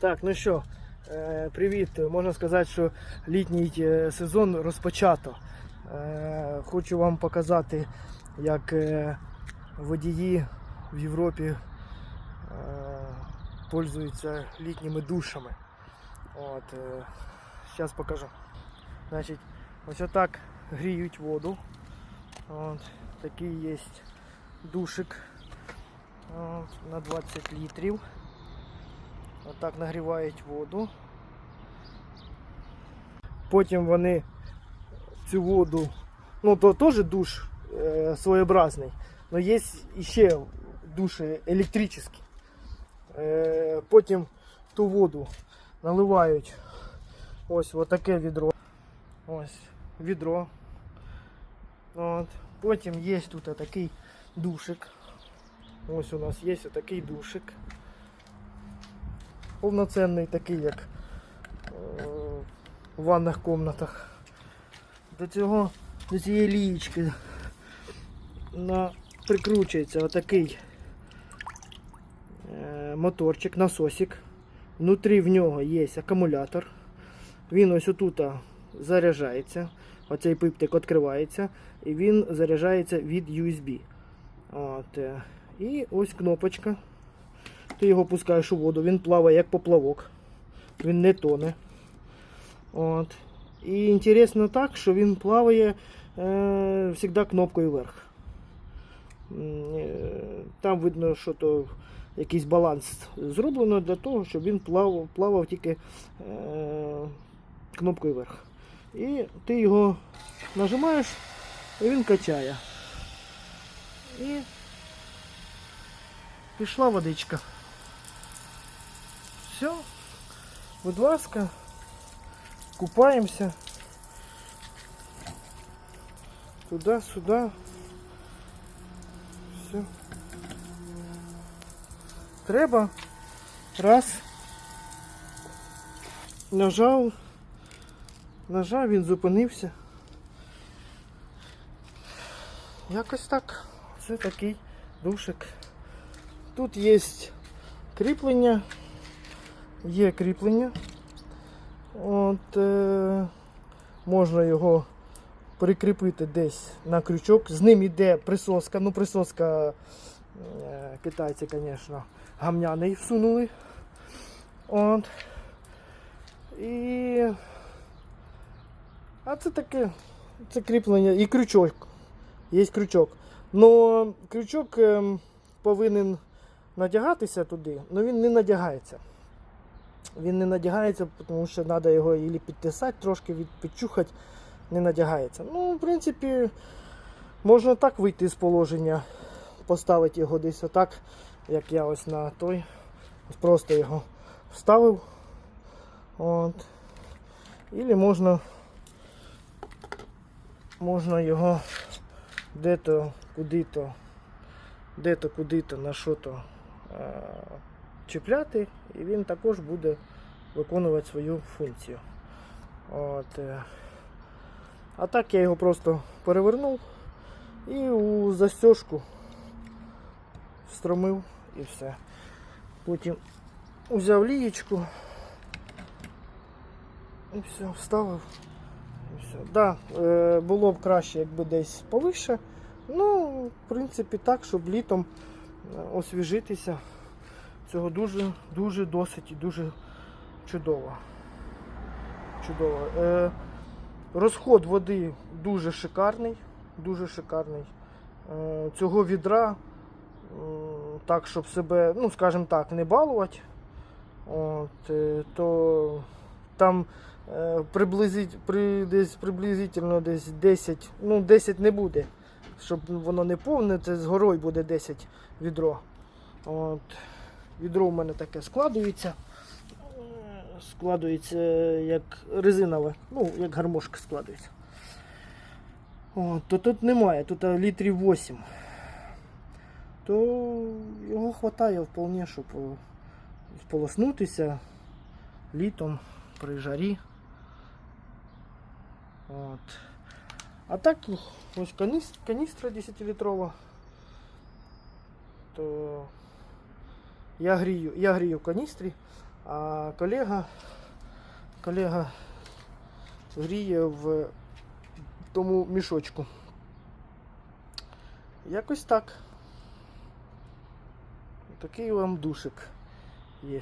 Так, ну що, е, привіт. Можна сказати, що літній е, сезон розпочато. Е, Хочу вам показати, як водії в Європі пользуються літніми душами. От, зараз покажу. Значить, ось отак гріють воду. От, такий є душик от, на 20 літрів. Отак нагрівають воду. Потім вони цю воду, ну то теж душ е, своєобразний, але є ще душі електричні. Е, потім ту воду наливають ось в таке відро. Ось відро. От. Потім є тут такий душик. Ось у нас є такий душик повноцінний такий, як е, в ванних кімнатах. До цього, до цієї лієчки на, прикручується отакий е, моторчик, насосик. Внутрі в нього є акумулятор. Він ось отут заряджається. Оцей пиптик відкривається і він заряджається від USB. От. е, І ось кнопочка. Ти його пускаєш у воду, він плаває як поплавок. Він не тоне. От. І інтересно так, що він плаває е, завжди кнопкою вверх. Е, Там видно, що то якийсь баланс зроблено для того, щоб він плавав, плавав тільки е, кнопкою вверх. І ти його нажимаєш, і він качає. І пішла водичка. Все. Будь ласка, купаємося. Туди-сюди. Все. Треба. Раз. Нажав. Нажав, він зупинився. Якось так. Це такий душик. Тут є кріплення. Є кріплення. От, е, можна його прикріпити десь на крючок. З ним іде присоска. Ну, присоска е, китайці, звісно, гамняний всунули. От. І. А це таке. Це кріплення і крючок. Є крючок. Но крючок ем, повинен надягатися туди, але він не надягається. Він не надягається, тому що треба його ілі підтисати, трошки підчухати, не надягається. Ну, в принципі, можна так вийти з положення, поставити його десь отак, як я ось на той. Просто його вставив. От. Ілі можна, можна його де-то, куди-то, де-то, куди-то, на що-то е, чіпляти, і він також буде виконувати свою функцію. От. е. А так я його просто перевернув і у застежку встромив і все. Потім взяв лієчку і все, вставив. І все. Да, е, було б краще, якби десь повище. Ну, в принципі, так, щоб літом е, освіжитися. Цього дуже, дуже досить і дуже чудово. Чудово. Е, розход води дуже шикарний. Дуже шикарний. Е, цього відра, м, так, щоб себе, ну, скажімо так, не балувати, от, е, то там е, приблизить, при, десь приблизительно десь 10, ну 10 не буде, щоб воно не повне, це з горою буде 10 відро. От. Відро у мене таке складується. Складується як резинове, ну, як гармошка складується. От, то тут немає, тут е, літрів 8. То його вистачає вполне, щоб е, сполоснутися літом при жарі. От. А так ось каністра 10-літрова. То я грію, я грію в каністрі, А колега, колега гріє в тому мішочку. Якось так. Такий вам душик є.